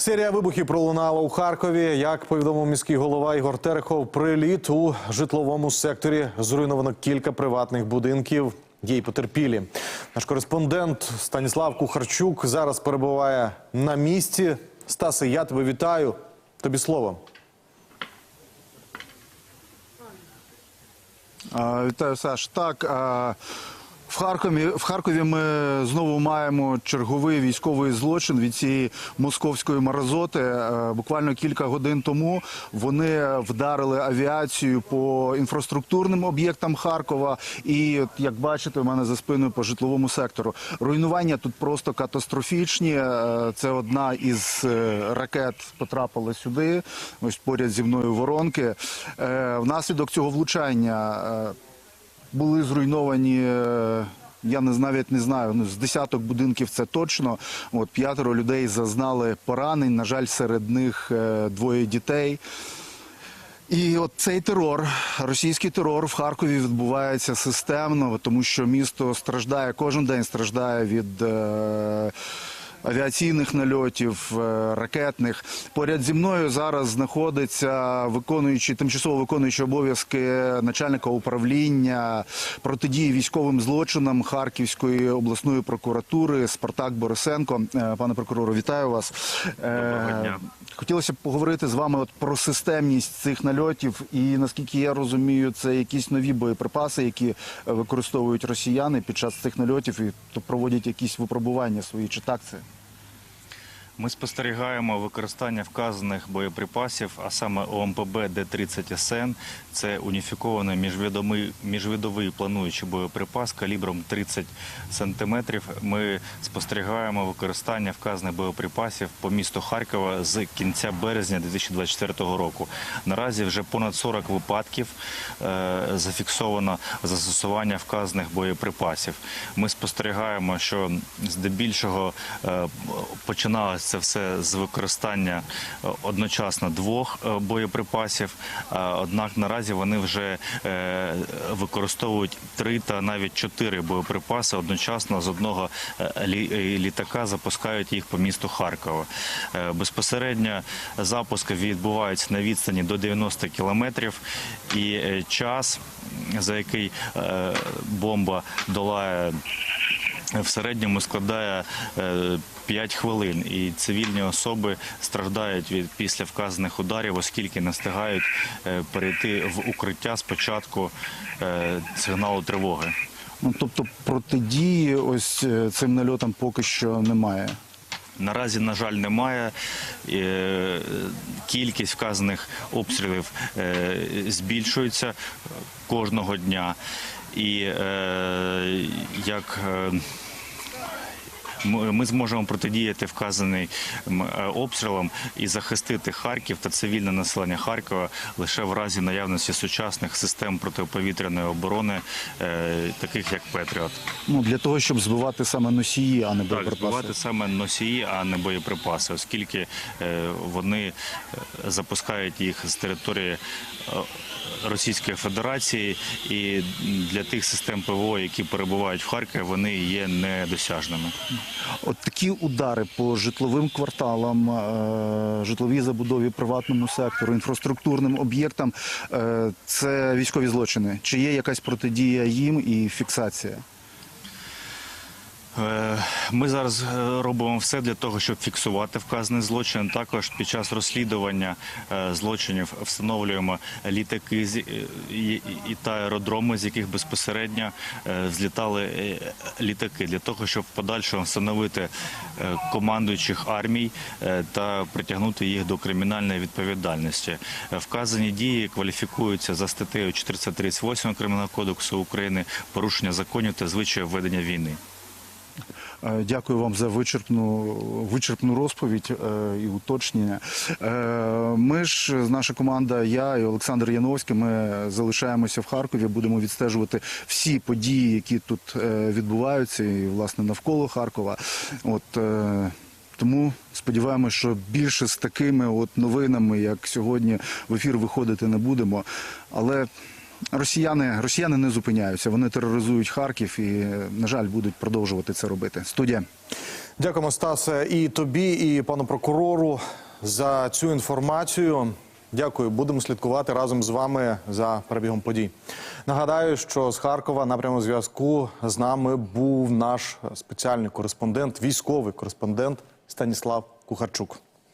Серія вибухів пролунала у Харкові. Як повідомив міський голова Ігор Терехов, приліт у житловому секторі зруйновано кілька приватних будинків. Є й потерпілі. Наш кореспондент Станіслав Кухарчук зараз перебуває на місці. Стасе, я тебе вітаю. Тобі слово. Вітаю, Саш. Так, а, в Харкові, в Харкові ми знову маємо черговий військовий злочин від цієї московської маразоти. Е, Буквально кілька годин тому вони вдарили авіацію по інфраструктурним об'єктам Харкова. І, як бачите, у мене за спиною по житловому сектору. Руйнування тут просто катастрофічні. Е, Це одна із е, ракет потрапила сюди. Ось поряд зі мною воронки. Внаслідок цього влучання. Були зруйновані. е, Я не навіть не знаю, ну з десяток будинків це точно. От п'ятеро людей зазнали поранень. На жаль, серед них е, двоє дітей. І от цей терор, російський терор в Харкові відбувається системно, тому що місто страждає кожен день страждає від. Е- Авіаційних нальотів, е, ракетних поряд зі мною зараз знаходиться виконуючий тимчасово виконуючий обов'язки начальника управління протидії військовим злочинам Харківської обласної прокуратури Спартак Борисенко. Е, Пане прокурору, вітаю вас. Доброго дня. Хотілося б поговорити з вами от про системність цих нальотів, і наскільки я розумію, це якісь нові боєприпаси, які е, використовують росіяни під час цих нальотів, і то проводять якісь випробування свої. Чи так це? Ми спостерігаємо використання вказаних боєприпасів, а саме ОМПБ Д-30СН. Це уніфікований міжвідомий, міжвідовий плануючий боєприпас калібром 30 сантиметрів. Ми спостерігаємо використання вказаних боєприпасів по місту Харкова з кінця березня 2024 року. Наразі вже понад 40 випадків е, зафіксовано застосування вказаних боєприпасів. Ми спостерігаємо, що здебільшого е, починалося це все з використання е, одночасно двох е, боєприпасів. Однак наразі вони вже е, використовують три та навіть чотири боєприпаси одночасно з одного лі- літака запускають їх по місту Харкова. Безпосередньо запуски відбуваються на відстані до 90 кілометрів, і час, за який бомба долає в середньому складає е, 5 хвилин, і цивільні особи страждають від після вказаних ударів, оскільки не встигають е, перейти в укриття спочатку е, сигналу тривоги. Ну тобто протидії ось е, цим нальотам поки що немає. Наразі, на жаль, немає. Е, Кількість вказаних обстрілів е, збільшується кожного дня. І е, як е, ми зможемо протидіяти вказаним е, обстрілам і захистити Харків та цивільне населення Харкова лише в разі наявності сучасних систем протиповітряної оборони, е, таких як Петріот. Ну для того, щоб збивати саме носії, а не Так, боєприпаси. збивати саме носії, а не боєприпаси, оскільки вони запускають їх з території Російської Федерації, і для тих систем ПВО, які перебувають в Харкові, вони є недосяжними. От такі удари по житловим кварталам, е, житловій забудові, приватному сектору, інфраструктурним об'єктам е, це військові злочини. Чи є якась протидія їм і фіксація? Ми зараз е, робимо все для того, щоб фіксувати вказаний злочин. Також під час розслідування е, злочинів встановлюємо літаки е, і та аеродроми, з яких безпосередньо злітали літаки, для того, щоб в подальшому встановити командуючих армій та притягнути їх до кримінальної відповідальності. Вказані дії кваліфікуються за статтею 438 Кримінального кодексу України порушення законів та звичаїв ведення війни. Е, Дякую вам за вичерпну вичерпну розповідь е, і уточнення. Е, Ми ж, наша команда, я і Олександр Яновський, ми залишаємося в Харкові, будемо відстежувати всі події, які тут відбуваються, і власне навколо Харкова. От тому сподіваємося, що більше з такими от новинами, як сьогодні, в ефір виходити не будемо. Але Росіяни, росіяни не зупиняються. Вони тероризують Харків і, на жаль, будуть продовжувати це робити. Студія. Дякуємо, Стасе, і тобі, і пану прокурору за цю інформацію. Дякую, будемо слідкувати разом з вами за перебігом подій. Нагадаю, що з Харкова на прямому зв'язку з нами був наш спеціальний кореспондент, військовий кореспондент Станіслав Кухарчук.